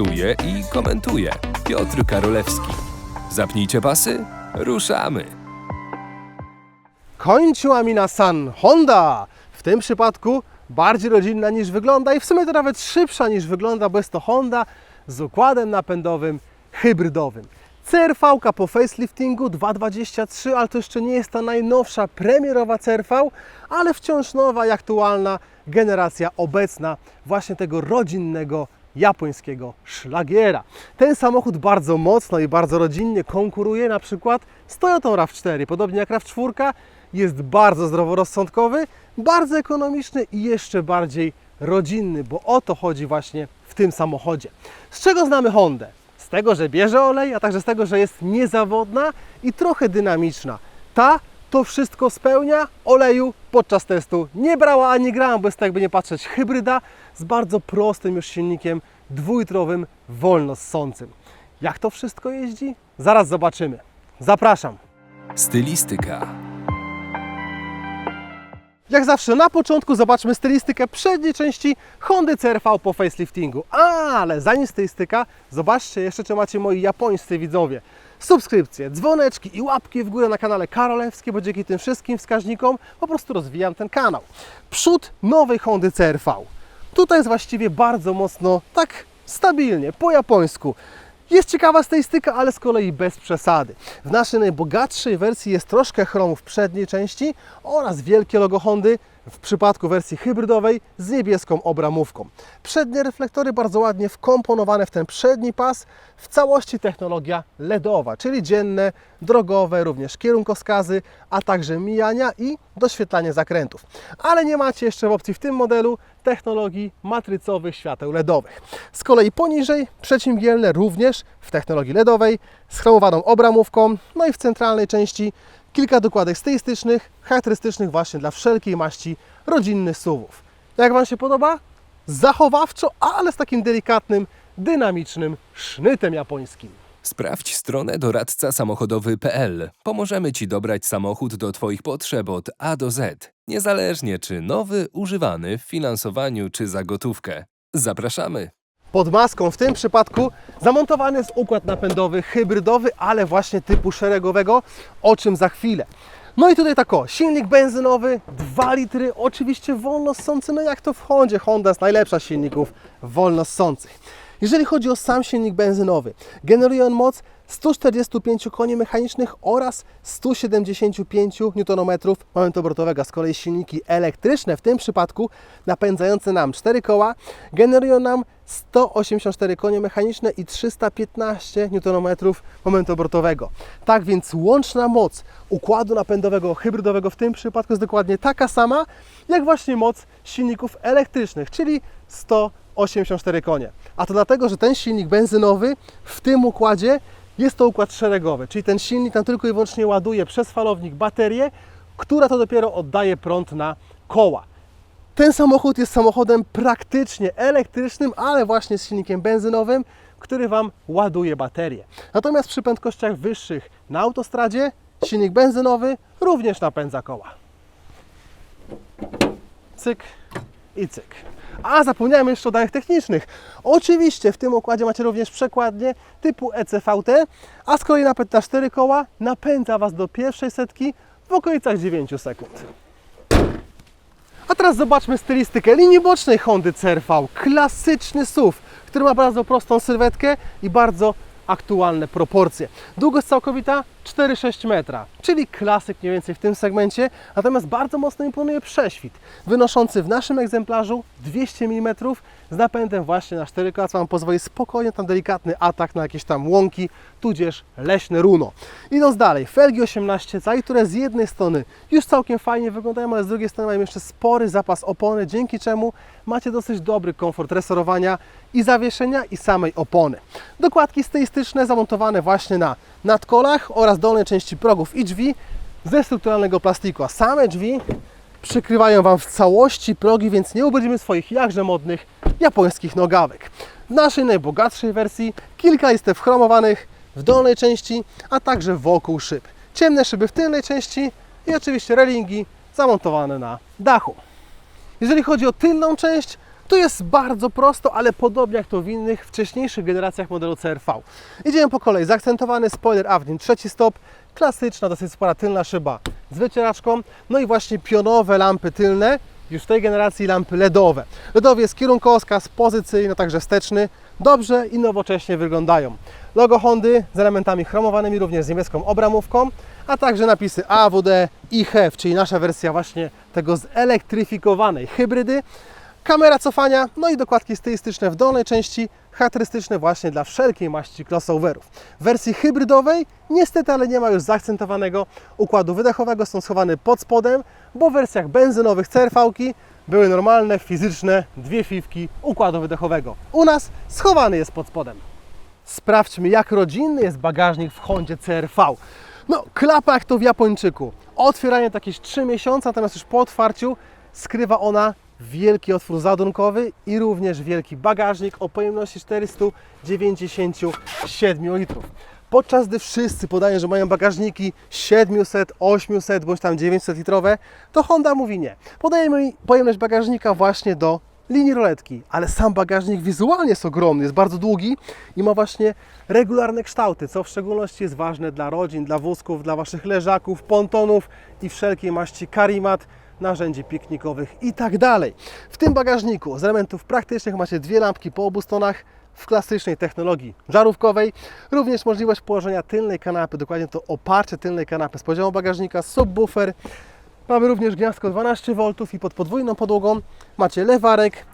I komentuje Piotr Karolewski. Zapnijcie pasy, ruszamy! Kończyła mi na San Honda. W tym przypadku bardziej rodzinna niż wygląda i w sumie to nawet szybsza niż wygląda, bo jest to Honda z układem napędowym hybrydowym. CRV po faceliftingu 2.23, ale to jeszcze nie jest ta najnowsza premierowa CRV, ale wciąż nowa i aktualna generacja obecna właśnie tego rodzinnego japońskiego szlagiera. Ten samochód bardzo mocno i bardzo rodzinnie konkuruje na przykład z Toyotą RAV4, podobnie jak RAV4 jest bardzo zdroworozsądkowy, bardzo ekonomiczny i jeszcze bardziej rodzinny, bo o to chodzi właśnie w tym samochodzie. Z czego znamy Hondę? Z tego, że bierze olej, a także z tego, że jest niezawodna i trochę dynamiczna. Ta to wszystko spełnia, oleju podczas testu nie brała ani gram, bo jest jakby nie patrzeć hybryda z bardzo prostym już silnikiem dwulitrowym, wolno ssącym. Jak to wszystko jeździ? Zaraz zobaczymy. Zapraszam. Stylistyka. Jak zawsze na początku zobaczmy stylistykę przedniej części Hondy CRV po faceliftingu. Ale zanim stylistyka, zobaczcie jeszcze, czy macie moi japońscy widzowie. Subskrypcje, dzwoneczki i łapki w górę na kanale Karolewski, bo dzięki tym wszystkim wskaźnikom po prostu rozwijam ten kanał. Przód nowej Hondy CRV. Tutaj jest właściwie bardzo mocno tak stabilnie, po japońsku. Jest ciekawa stylistyka, ale z kolei bez przesady. W naszej najbogatszej wersji jest troszkę chromu w przedniej części oraz wielkie logo Hondy w przypadku wersji hybrydowej z niebieską obramówką. Przednie reflektory bardzo ładnie wkomponowane w ten przedni pas, w całości technologia LEDowa, czyli dzienne, drogowe, również kierunkowskazy, a także mijania i doświetlanie zakrętów. Ale nie macie jeszcze w opcji w tym modelu technologii matrycowych świateł LEDowych. Z kolei poniżej przeciwmgielne również w technologii LEDowej z chromowaną obramówką, no i w centralnej części kilka dokładek stylistycznych, charakterystycznych właśnie dla wszelkiej maści rodzinnych SUVów. Jak Wam się podoba? Zachowawczo, ale z takim delikatnym, dynamicznym sznytem japońskim. Sprawdź stronę doradca samochodowy.pl. Pomożemy Ci dobrać samochód do Twoich potrzeb od A do Z, niezależnie czy nowy, używany, w finansowaniu czy za gotówkę. Zapraszamy! Pod maską w tym przypadku zamontowany jest układ napędowy hybrydowy, ale właśnie typu szeregowego, o czym za chwilę. No i tutaj tak o, silnik benzynowy, 2 litry, oczywiście wolno ssący, no jak to w Hondzie, Honda jest najlepsza z silników wolno ssących. Jeżeli chodzi o sam silnik benzynowy, generuje on moc 145 koni mechanicznych oraz 175 Nm momentu obrotowego. Z kolei silniki elektryczne, w tym przypadku napędzające nam 4 koła, generują nam 184 konie mechaniczne i 315 Nm momentu obrotowego. Tak więc łączna moc układu napędowego hybrydowego w tym przypadku jest dokładnie taka sama, jak właśnie moc silników elektrycznych, czyli 184 konie. A to dlatego, że ten silnik benzynowy w tym układzie jest to układ szeregowy, czyli ten silnik tam tylko i wyłącznie ładuje przez falownik baterię, która to dopiero oddaje prąd na koła. Ten samochód jest samochodem praktycznie elektrycznym, ale właśnie z silnikiem benzynowym, który Wam ładuje baterię. Natomiast przy prędkościach wyższych na autostradzie silnik benzynowy również napędza koła. Cyk i cyk. A zapomniałem jeszcze o danych technicznych. Oczywiście w tym układzie macie również przekładnię typu ECVT, a z kolei napęd na 4 koła napędza Was do pierwszej setki w okolicach 9 sekund. A teraz zobaczmy stylistykę linii bocznej Hondy CRV. Klasyczny SUV, który ma bardzo prostą sylwetkę i bardzo aktualne proporcje. Długość całkowita 4,6 metra, czyli klasyk mniej więcej w tym segmencie, natomiast bardzo mocno imponuje prześwit, wynoszący w naszym egzemplarzu 200 mm z napędem właśnie na 4 koła, co Wam pozwoli spokojnie tam delikatny atak na jakieś tam łąki, tudzież leśne runo. Idąc dalej, felgi 18 cali, które z jednej strony już całkiem fajnie wyglądają, ale z drugiej strony mają jeszcze spory zapas opony, dzięki czemu macie dosyć dobry komfort resorowania i zawieszenia i samej opony. Dokładki stylistyczne zamontowane właśnie na nadkolach oraz dolnej części progów i drzwi ze strukturalnego plastiku, a same drzwi przykrywają Wam w całości progi, więc nie ubrudzimy swoich jakże modnych japońskich nogawek. W naszej najbogatszej wersji kilka listew chromowanych w dolnej części, a także wokół szyb. Ciemne szyby w tylnej części i oczywiście relingi zamontowane na dachu. Jeżeli chodzi o tylną część, To jest bardzo prosto, ale podobnie jak to w innych wcześniejszych generacjach modelu CRV. Idziemy po kolei. Zaakcentowany spoiler Avnin, trzeci stop, klasyczna, dosyć spora tylna szyba z wycieraczką, no i właśnie pionowe lampy tylne, już w tej generacji lampy LEDowe. LEDowy jest kierunkowskaz, pozycyjny, także wsteczny, dobrze i nowocześnie wyglądają. Logo Hondy z elementami chromowanymi, również z niebieską obramówką, a także napisy AWD i HEV, czyli nasza wersja właśnie tego zelektryfikowanej hybrydy. Kamera cofania, no i dokładki stylistyczne w dolnej części, charakterystyczne właśnie dla wszelkiej maści crossoverów. W wersji hybrydowej niestety, ale nie ma już zaakcentowanego układu wydechowego, są schowane pod spodem, bo w wersjach benzynowych crv były normalne, fizyczne dwie fiwki układu wydechowego. U nas schowany jest pod spodem. Sprawdźmy, jak rodzinny jest bagażnik w Hondzie CRV. No, klapa jak to w Japończyku. Otwieranie to jakieś 3 miesiące, natomiast już po otwarciu skrywa ona wielki otwór zadunkowy i również wielki bagażnik o pojemności 497 litrów. Podczas gdy wszyscy podają, że mają bagażniki 700, 800 bądź tam 900 litrowe, to Honda mówi nie. Podajemy pojemność bagażnika właśnie do linii roletki, ale sam bagażnik wizualnie jest ogromny, jest bardzo długi i ma właśnie regularne kształty, co w szczególności jest ważne dla rodzin, dla wózków, dla Waszych leżaków, pontonów i wszelkiej maści karimat, narzędzi piknikowych i tak dalej. W tym bagażniku z elementów praktycznych macie dwie lampki po obu stronach, w klasycznej technologii żarówkowej. Również możliwość położenia tylnej kanapy, dokładnie to oparcie tylnej kanapy z poziomu bagażnika, subwoofer. Mamy również gniazdko 12V i pod podwójną podłogą macie lewarek,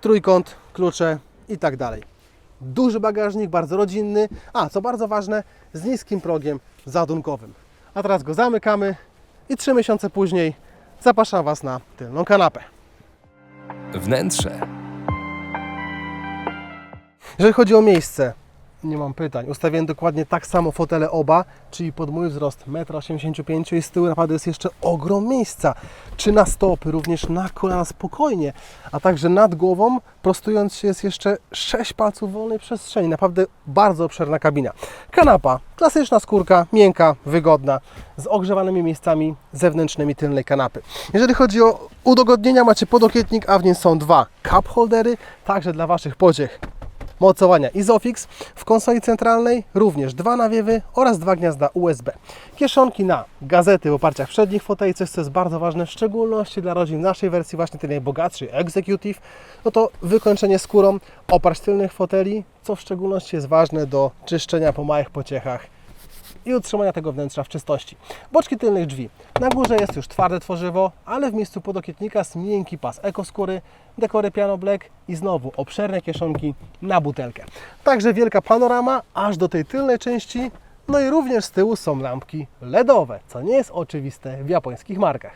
trójkąt, klucze i tak dalej. Duży bagażnik, bardzo rodzinny, a co bardzo ważne, z niskim progiem zadunkowym. A teraz go zamykamy i trzy miesiące później zapraszam Was na tylną kanapę. Wnętrze. Jeżeli chodzi o miejsce, nie mam pytań. Ustawiłem dokładnie tak samo fotele oba, czyli pod mój wzrost 1,85 m i z tyłu naprawdę jest jeszcze ogrom miejsca. Czy na stopy, również na kolana spokojnie, a także nad głową, prostując się jest jeszcze 6 palców wolnej przestrzeni. Naprawdę bardzo obszerna kabina. Kanapa, klasyczna skórka, miękka, wygodna, z ogrzewanymi miejscami zewnętrznymi tylnej kanapy. Jeżeli chodzi o udogodnienia, macie podokietnik, a w nim są dwa cup holdery, także dla Waszych pociech mocowania Isofix. W konsoli centralnej również dwa nawiewy oraz dwa gniazda USB. Kieszonki na gazety w oparciach przednich foteli, coś co jest bardzo ważne, w szczególności dla rodzin naszej wersji, właśnie tej najbogatszej Executive, no to wykończenie skórą oparć tylnych foteli, co w szczególności jest ważne do czyszczenia po małych pociechach i utrzymania tego wnętrza w czystości. Boczki tylnych drzwi. Na górze jest już twarde tworzywo, ale w miejscu podokietnika jest miękki pas ekoskóry, dekory piano black i znowu obszerne kieszonki na butelkę. Także wielka panorama aż do tej tylnej części. No i również z tyłu są lampki LEDowe, co nie jest oczywiste w japońskich markach.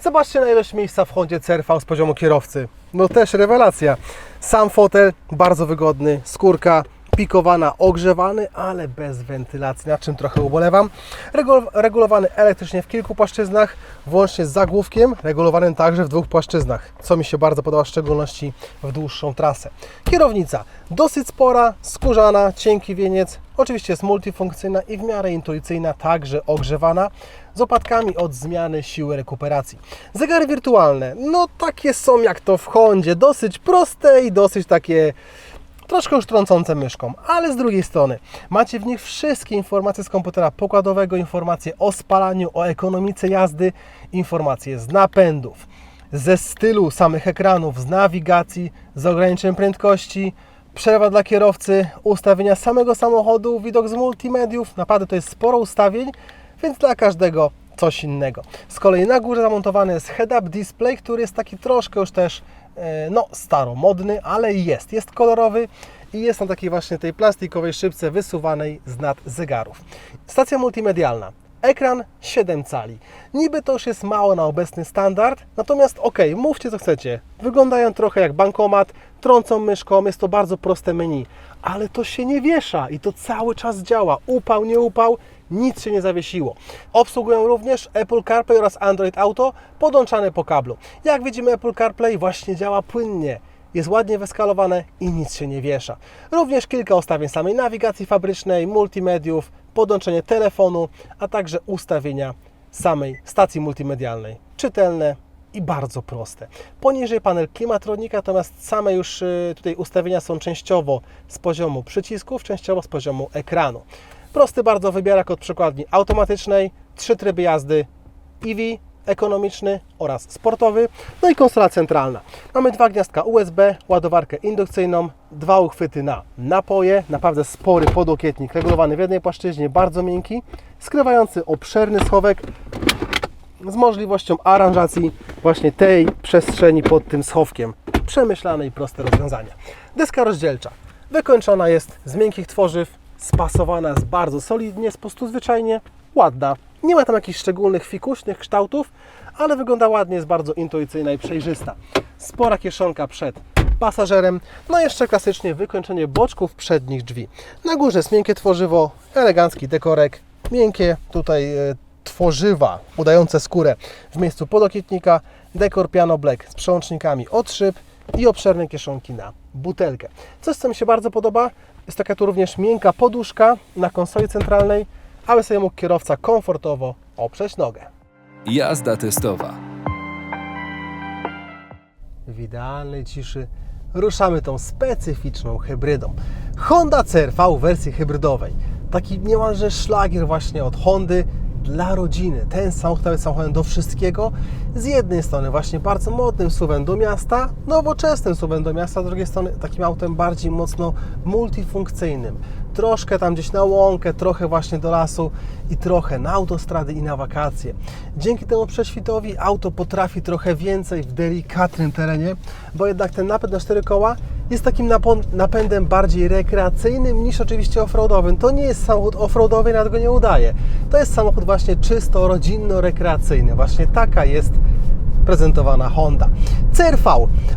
Zobaczcie na ilość miejsca w Hondzie CRV z poziomu kierowcy. No też rewelacja. Sam fotel bardzo wygodny, skórka pikowana, ogrzewany, ale bez wentylacji, na czym trochę ubolewam. Regul regulowany elektrycznie w kilku płaszczyznach, włącznie z zagłówkiem, regulowanym także w dwóch płaszczyznach, co mi się bardzo podoba, w szczególności w dłuższą trasę. Kierownica dosyć spora, skórzana, cienki wieniec, oczywiście jest multifunkcyjna i w miarę intuicyjna, także ogrzewana, z opatkami od zmiany siły rekuperacji. Zegary wirtualne, no takie są jak to w Hondzie, dosyć proste i dosyć takie troszkę już trącące myszką, ale z drugiej strony macie w nich wszystkie informacje z komputera pokładowego, informacje o spalaniu, o ekonomice jazdy, informacje z napędów, ze stylu samych ekranów, z nawigacji, z ograniczeniem prędkości, przerwa dla kierowcy, ustawienia samego samochodu, widok z multimediów. Naprawdę to jest sporo ustawień, więc dla każdego coś innego. Z kolei na górze zamontowany jest head-up display, który jest taki troszkę już też no, staromodny, ale jest. Jest kolorowy i jest na takiej właśnie tej plastikowej szybce wysuwanej z nad zegarów. Stacja multimedialna. Ekran 7 cali. Niby to już jest mało na obecny standard, natomiast ok, mówcie co chcecie. Wyglądają trochę jak bankomat, trącą myszką, jest to bardzo proste menu, ale to się nie wiesza i to cały czas działa. Upał, nie upał, nic się nie zawiesiło. Obsługują również Apple CarPlay oraz Android Auto podłączane po kablu. Jak widzimy Apple CarPlay właśnie działa płynnie. Jest ładnie wyskalowane i nic się nie wiesza. Również kilka ustawień samej nawigacji fabrycznej, multimediów, podłączenie telefonu, a także ustawienia samej stacji multimedialnej. Czytelne i bardzo proste. Poniżej panel klimatronika, natomiast same już y, tutaj ustawienia są częściowo z poziomu przycisków, częściowo z poziomu ekranu. Prosty bardzo wybierak od przekładni automatycznej, trzy tryby jazdy EV, ekonomiczny oraz sportowy, no i konsola centralna. Mamy dwa gniazdka USB, ładowarkę indukcyjną, dwa uchwyty na napoje, naprawdę spory podłokietnik regulowany w jednej płaszczyźnie, bardzo miękki, skrywający obszerny schowek z możliwością aranżacji właśnie tej przestrzeni pod tym schowkiem. Przemyślane i proste rozwiązanie. Deska rozdzielcza wykończona jest z miękkich tworzyw, spasowana jest bardzo solidnie, jest po prostu zwyczajnie ładna. Nie ma tam jakichś szczególnych fikuśnych kształtów, ale wygląda ładnie, jest bardzo intuicyjna i przejrzysta. Spora kieszonka przed pasażerem, no i jeszcze klasycznie wykończenie boczków przednich drzwi. Na górze jest miękkie tworzywo, elegancki dekorek, miękkie tutaj e, tworzywa udające skórę w miejscu podokietnika, dekor piano black z przełącznikami od szyb i obszerne kieszonki na butelkę. Coś, co mi się bardzo podoba, jest taka tu również miękka poduszka na konsoli centralnej, aby sobie mógł kierowca komfortowo oprzeć nogę. Jazda testowa. W idealnej ciszy ruszamy tą specyficzną hybrydą. Honda CR-V w wersji hybrydowej. Taki niemalże szlagier właśnie od Hondy dla rodziny. Ten samochód jest samochodem do wszystkiego. Z jednej strony właśnie bardzo modnym suwem do miasta, nowoczesnym suwem do miasta, z drugiej strony takim autem bardziej mocno multifunkcyjnym. Troszkę tam gdzieś na łąkę, trochę właśnie do lasu i trochę na autostrady i na wakacje. Dzięki temu prześwitowi auto potrafi trochę więcej w delikatnym terenie, bo jednak ten napęd na cztery koła jest takim napędem bardziej rekreacyjnym niż oczywiście offroadowym. To nie jest samochód offroadowy, nawet go nie udaje. To jest samochód właśnie czysto rodzinno-rekreacyjny. Właśnie taka jest prezentowana Honda. CRV,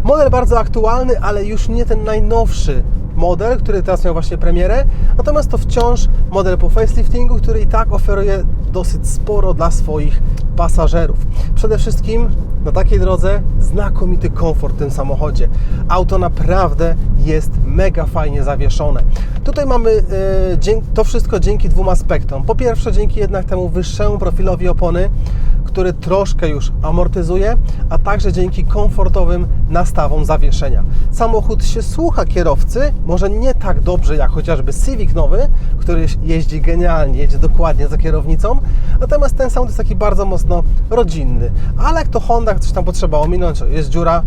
model bardzo aktualny, ale już nie ten najnowszy model, który teraz miał właśnie premierę, natomiast to wciąż model po faceliftingu, który i tak oferuje dosyć sporo dla swoich pasażerów. Przede wszystkim na takiej drodze znakomity komfort w tym samochodzie. Auto naprawdę jest mega fajnie zawieszone. Tutaj mamy dzięk- to wszystko dzięki dwóm aspektom. Po pierwsze, dzięki jednak temu wyższemu profilowi opony, który troszkę już amortyzuje, a także dzięki komfortowym nastawom zawieszenia. Samochód się słucha kierowcy, może nie tak dobrze jak chociażby Civic nowy, który jeździ genialnie, jedzie dokładnie za kierownicą, natomiast ten samochód jest taki bardzo mocno rodzinny. Ale jak to Honda coś tam potrzeba ominąć, jest dziura,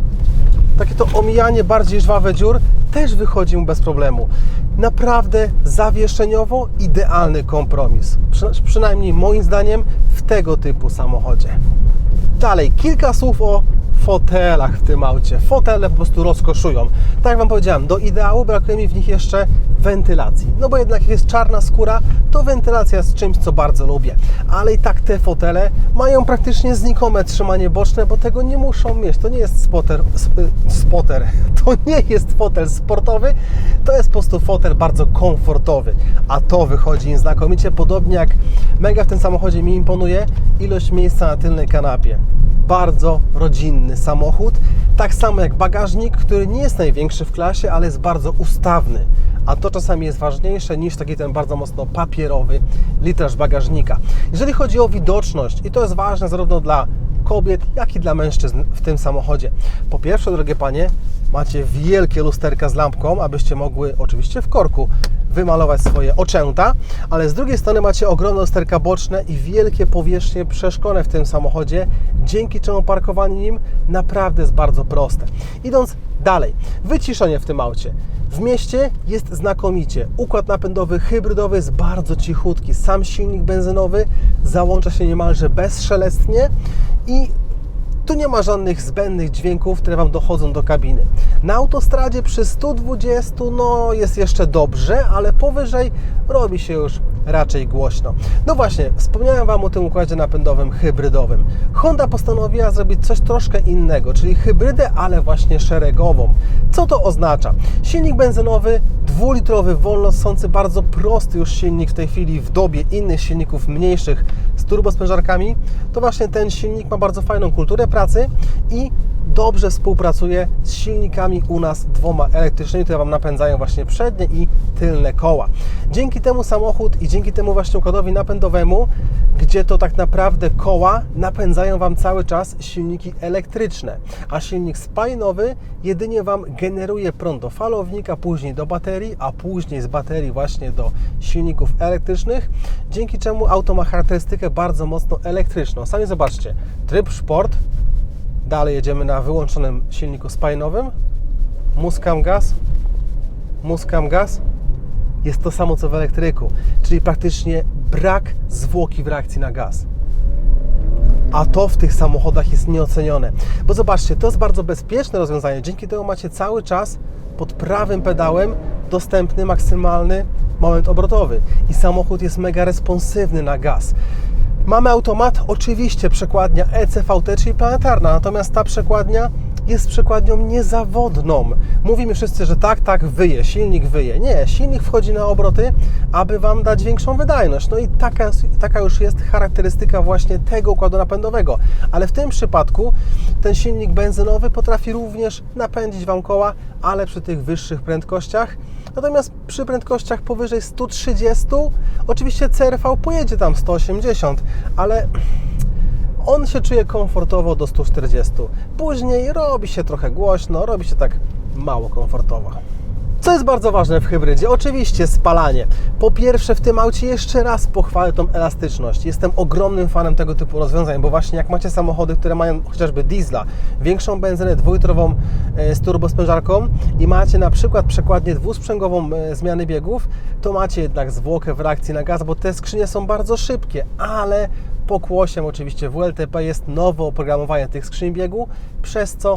takie to omijanie bardziej żwawe dziur też wychodzi mu bez problemu. Naprawdę zawieszeniowo idealny kompromis. Przy, przynajmniej moim zdaniem w tego typu samochodzie. Dalej, kilka słów o fotelach w tym aucie. Fotele po prostu rozkoszują. Tak jak Wam powiedziałem, do ideału brakuje mi w nich jeszcze wentylacji. No bo jednak jest czarna skóra, to wentylacja jest czymś, co bardzo lubię. Ale i tak te fotele mają praktycznie znikome trzymanie boczne, bo tego nie muszą mieć. To nie jest spotter, sp, spotter. To nie jest fotel sportowy, to jest po prostu fotel bardzo komfortowy. A to wychodzi im znakomicie, podobnie jak mega w tym samochodzie mi imponuje ilość miejsca na tylnej kanapie bardzo rodzinny samochód. Tak samo jak bagażnik, który nie jest największy w klasie, ale jest bardzo ustawny. A to czasami jest ważniejsze niż taki ten bardzo mocno papierowy litraż bagażnika. Jeżeli chodzi o widoczność, i to jest ważne zarówno dla kobiet, jak i dla mężczyzn w tym samochodzie. Po pierwsze, drogie panie, macie wielkie lusterka z lampką, abyście mogły oczywiście w korku wymalować swoje oczęta, ale z drugiej strony macie ogromne lusterka boczne i wielkie powierzchnie przeszklone w tym samochodzie, dzięki czemu parkowanie nim naprawdę jest bardzo proste. Idąc dalej, wyciszenie w tym aucie. W mieście jest znakomicie. Układ napędowy hybrydowy jest bardzo cichutki. Sam silnik benzynowy załącza się niemalże bezszelestnie i tu nie ma żadnych zbędnych dźwięków, które Wam dochodzą do kabiny. Na autostradzie przy 120 no jest jeszcze dobrze, ale powyżej robi się już raczej głośno. No właśnie, wspomniałem Wam o tym układzie napędowym hybrydowym. Honda postanowiła zrobić coś troszkę innego, czyli hybrydę, ale właśnie szeregową. Co to oznacza? Silnik benzynowy, dwulitrowy, wolno ssący, bardzo prosty już silnik w tej chwili w dobie innych silników mniejszych z turbospężarkami, to właśnie ten silnik ma bardzo fajną kulturę pracy i dobrze współpracuje z silnikami u nas dwoma elektrycznymi, które Wam napędzają właśnie przednie i tylne koła. Dzięki temu samochód i dzięki temu właśnie układowi napędowemu, gdzie to tak naprawdę koła napędzają Wam cały czas silniki elektryczne, a silnik spalinowy jedynie Wam generuje prąd do falownika, później do baterii, a później z baterii właśnie do silników elektrycznych, dzięki czemu auto ma charakterystykę bardzo mocno elektryczną. Sami zobaczcie, tryb sport, dalej jedziemy na wyłączonym silniku spalinowym, muskam gaz, muskam gaz, jest to samo co w elektryku, czyli praktycznie brak zwłoki w reakcji na gaz. A to w tych samochodach jest nieocenione. Bo zobaczcie, to jest bardzo bezpieczne rozwiązanie. Dzięki temu macie cały czas pod prawym pedałem dostępny maksymalny moment obrotowy. I samochód jest mega responsywny na gaz. Mamy automat, oczywiście przekładnia ECVT, czyli planetarna, natomiast ta przekładnia jest przekładnią niezawodną. Mówimy wszyscy, że tak, tak, wyje, silnik wyje. Nie, silnik wchodzi na obroty, aby Wam dać większą wydajność. No i taka, taka już jest charakterystyka właśnie tego układu napędowego. Ale w tym przypadku ten silnik benzynowy potrafi również napędzić Wam koła, ale przy tych wyższych prędkościach. Natomiast przy prędkościach powyżej 130, oczywiście CRV pojedzie tam 180, ale on się czuje komfortowo do 140. Później robi się trochę głośno, robi się tak mało komfortowo. Co jest bardzo ważne w hybrydzie? Oczywiście spalanie. Po pierwsze, w tym aucie jeszcze raz pochwalę tą elastyczność. Jestem ogromnym fanem tego typu rozwiązań, bo właśnie jak macie samochody, które mają chociażby diesla, większą benzynę dwulitrową e, z turbospężarką i macie na przykład przekładnię dwusprzęgową e, zmiany biegów, to macie jednak zwłokę w reakcji na gaz, bo te skrzynie są bardzo szybkie, ale pokłosiem oczywiście WLTP jest nowe oprogramowanie tych skrzyń biegu, przez co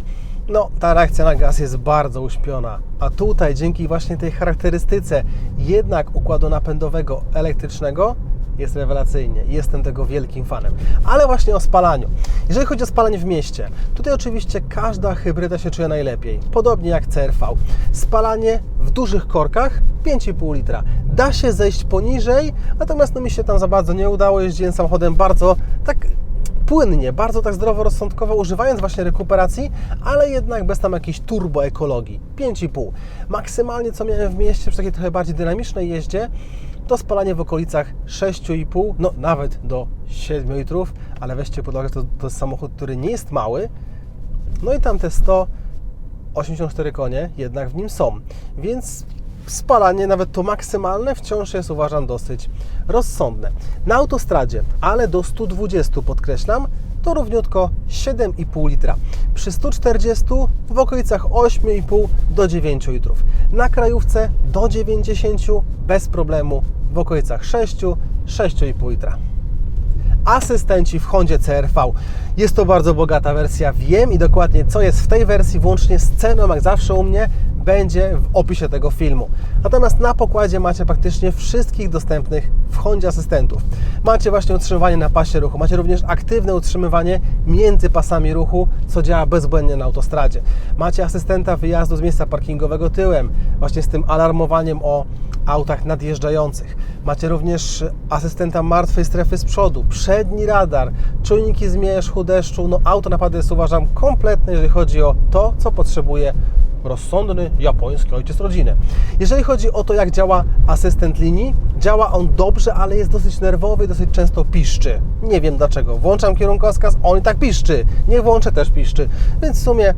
no, ta reakcja na gaz jest bardzo uśpiona. A tutaj dzięki właśnie tej charakterystyce jednak układu napędowego elektrycznego jest rewelacyjnie. Jestem tego wielkim fanem. Ale właśnie o spalaniu. Jeżeli chodzi o spalanie w mieście, tutaj oczywiście każda hybryda się czuje najlepiej. Podobnie jak CRV. Spalanie w dużych korkach 5,5 litra. Da się zejść poniżej, natomiast no mi się tam za bardzo nie udało. Jeździłem samochodem bardzo tak płynnie, bardzo tak zdroworozsądkowo, używając właśnie rekuperacji, ale jednak bez tam jakiejś turboekologii. 5,5. Maksymalnie co miałem w mieście przy takiej trochę bardziej dynamicznej jeździe, to spalanie w okolicach 6,5, no nawet do 7 litrów, ale weźcie pod uwagę, to, to jest samochód, który nie jest mały, no i tam te 184 konie jednak w nim są, więc spalanie, nawet to maksymalne, wciąż jest uważam dosyć rozsądne. Na autostradzie, ale do 120 podkreślam, to równiutko 7,5 litra. Przy 140 w okolicach 8,5 do 9 litrów. Na krajówce do 90 bez problemu w okolicach 6, 6,5 litra asystenci w Hondzie CRV. Jest to bardzo bogata wersja, wiem i dokładnie co jest w tej wersji, włącznie z ceną, jak zawsze u mnie, będzie w opisie tego filmu. Natomiast na pokładzie macie praktycznie wszystkich dostępnych w Hondzie asystentów. Macie właśnie utrzymywanie na pasie ruchu, macie również aktywne utrzymywanie między pasami ruchu, co działa bezbłędnie na autostradzie. Macie asystenta wyjazdu z miejsca parkingowego tyłem, właśnie z tym alarmowaniem o autach nadjeżdżających. Macie również asystenta martwej strefy z przodu, przedni radar, czujniki zmierzchu, deszczu. No auto naprawdę jest uważam kompletne, jeżeli chodzi o to, co potrzebuje rozsądny japoński ojciec rodziny. Jeżeli chodzi o to, jak działa asystent linii, działa on dobrze, ale jest dosyć nerwowy dosyć często piszczy. Nie wiem dlaczego. Włączam kierunkowskaz, on i tak piszczy. Nie włączę też piszczy. Więc w sumie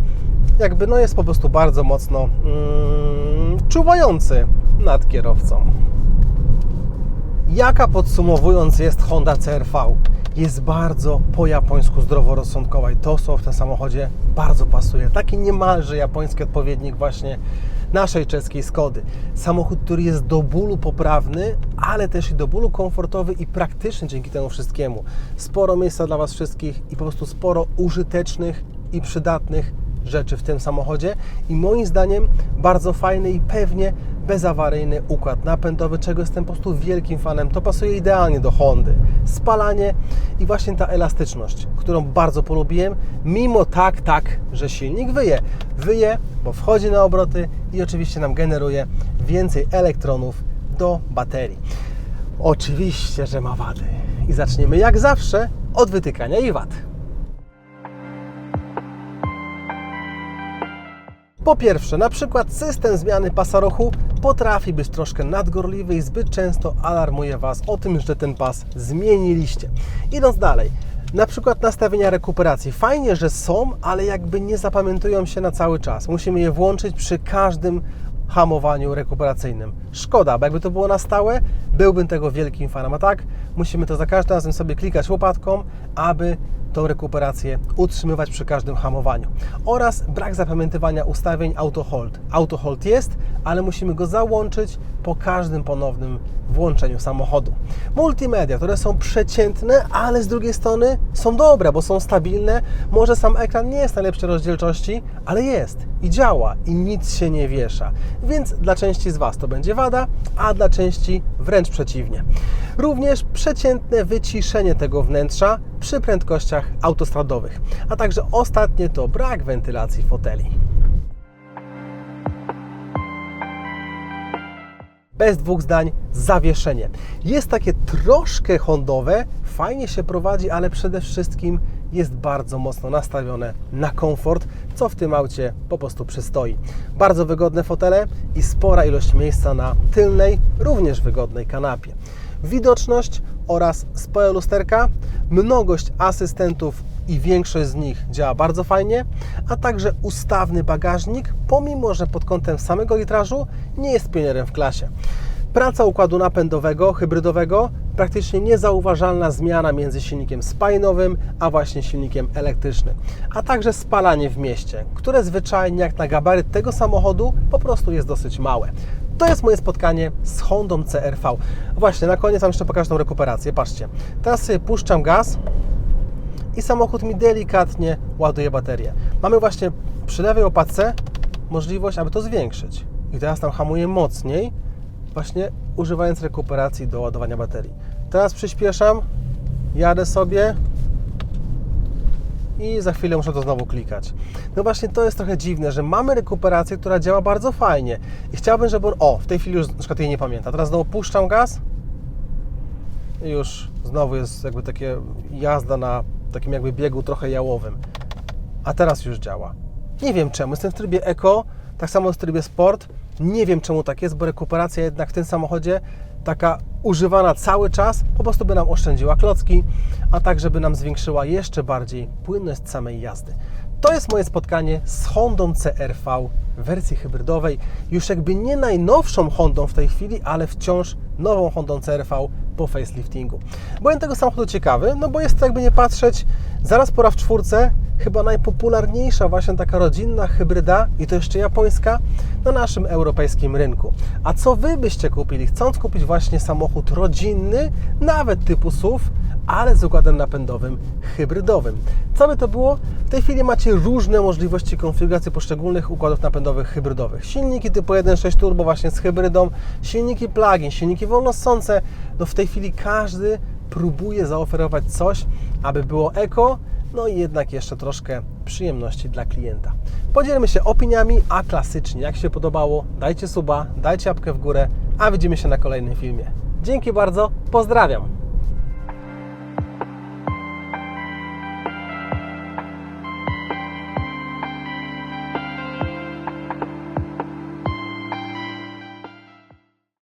jakby no jest po prostu bardzo mocno mm, czuwający nad kierowcą. Jaka podsumowując jest Honda CRV? Jest bardzo po japońsku zdroworozsądkowa i to, co w tym samochodzie bardzo pasuje. Taki niemalże japoński odpowiednik właśnie naszej czeskiej Skody. Samochód, który jest do bólu poprawny, ale też i do bólu komfortowy i praktyczny dzięki temu wszystkiemu. Sporo miejsca dla Was wszystkich i po prostu sporo użytecznych i przydatnych rzeczy w tym samochodzie i moim zdaniem bardzo fajny i pewnie bezawaryjny układ napędowy, czego jestem po prostu wielkim fanem. To pasuje idealnie do Hondy. Spalanie i właśnie ta elastyczność, którą bardzo polubiłem, mimo tak, tak, że silnik wyje. Wyje, bo wchodzi na obroty i oczywiście nam generuje więcej elektronów do baterii. Oczywiście, że ma wady. I zaczniemy jak zawsze od wytykania jej wad. Po pierwsze, na przykład system zmiany pasa ruchu potrafi być troszkę nadgorliwy i zbyt często alarmuje Was o tym, że ten pas zmieniliście. Idąc dalej, na przykład nastawienia rekuperacji. Fajnie, że są, ale jakby nie zapamiętują się na cały czas. Musimy je włączyć przy każdym hamowaniu rekuperacyjnym. Szkoda, bo jakby to było na stałe, byłbym tego wielkim fanem. A tak, musimy to za każdym razem sobie klikać łopatką, aby tą rekuperację utrzymywać przy każdym hamowaniu. Oraz brak zapamiętywania ustawień auto hold. Auto hold jest, ale musimy go załączyć po każdym ponownym włączeniu samochodu. Multimedia, które są przeciętne, ale z drugiej strony są dobre, bo są stabilne. Może sam ekran nie jest najlepszej rozdzielczości, ale jest i działa i nic się nie wiesza. Więc dla części z Was to będzie wada, a dla części wręcz przeciwnie. Również przeciętne wyciszenie tego wnętrza przy prędkościach autostradowych. A także ostatnie to brak wentylacji foteli. Bez dwóch zdań, zawieszenie. Jest takie troszkę hondowe, fajnie się prowadzi, ale przede wszystkim jest bardzo mocno nastawione na komfort, co w tym aucie po prostu przystoi. Bardzo wygodne fotele i spora ilość miejsca na tylnej, również wygodnej kanapie. Widoczność oraz spore lusterka, mnogość asystentów i większość z nich działa bardzo fajnie, a także ustawny bagażnik, pomimo że pod kątem samego litrażu nie jest pionierem w klasie. Praca układu napędowego, hybrydowego, praktycznie niezauważalna zmiana między silnikiem spalinowym, a właśnie silnikiem elektrycznym, a także spalanie w mieście, które zwyczajnie jak na gabaryt tego samochodu po prostu jest dosyć małe. To jest moje spotkanie z Hondą CRV. Właśnie, na koniec Wam jeszcze pokażę tą rekuperację. Patrzcie, teraz sobie puszczam gaz, i samochód mi delikatnie ładuje baterię. Mamy właśnie przy lewej łopatce możliwość, aby to zwiększyć. I teraz tam hamuję mocniej, właśnie używając rekuperacji do ładowania baterii. Teraz przyspieszam, jadę sobie i za chwilę muszę to znowu klikać. No właśnie to jest trochę dziwne, że mamy rekuperację, która działa bardzo fajnie i chciałbym, żeby on, o, w tej chwili już na przykład jej nie pamięta. Teraz znowu puszczam gaz i już znowu jest jakby takie jazda na takim jakby biegu trochę jałowym. A teraz już działa. Nie wiem czemu. Jestem w trybie Eco, tak samo jest w trybie Sport. Nie wiem czemu tak jest, bo rekuperacja jednak w tym samochodzie taka używana cały czas po prostu by nam oszczędziła klocki, a także by nam zwiększyła jeszcze bardziej płynność samej jazdy. To jest moje spotkanie z Hondą CRV w wersji hybrydowej. Już jakby nie najnowszą Hondą w tej chwili, ale wciąż nową Hondą CRV po faceliftingu. Byłem tego samochodu ciekawy, no bo jest to jakby nie patrzeć, zaraz pora w czwórce, chyba najpopularniejsza właśnie taka rodzinna hybryda i to jeszcze japońska na naszym europejskim rynku. A co Wy byście kupili, chcąc kupić właśnie samochód rodzinny, nawet typu SUV, ale z układem napędowym hybrydowym. Co by to było? W tej chwili macie różne możliwości konfiguracji poszczególnych układów napędowych hybrydowych. Silniki typu 1.6 turbo właśnie z hybrydą, silniki plug-in, silniki wolnossące. No w tej chwili każdy próbuje zaoferować coś, aby było eko, no i jednak jeszcze troszkę przyjemności dla klienta. Podzielmy się opiniami, a klasycznie, jak się podobało, dajcie suba, dajcie apkę w górę, a widzimy się na kolejnym filmie. Dzięki bardzo, pozdrawiam!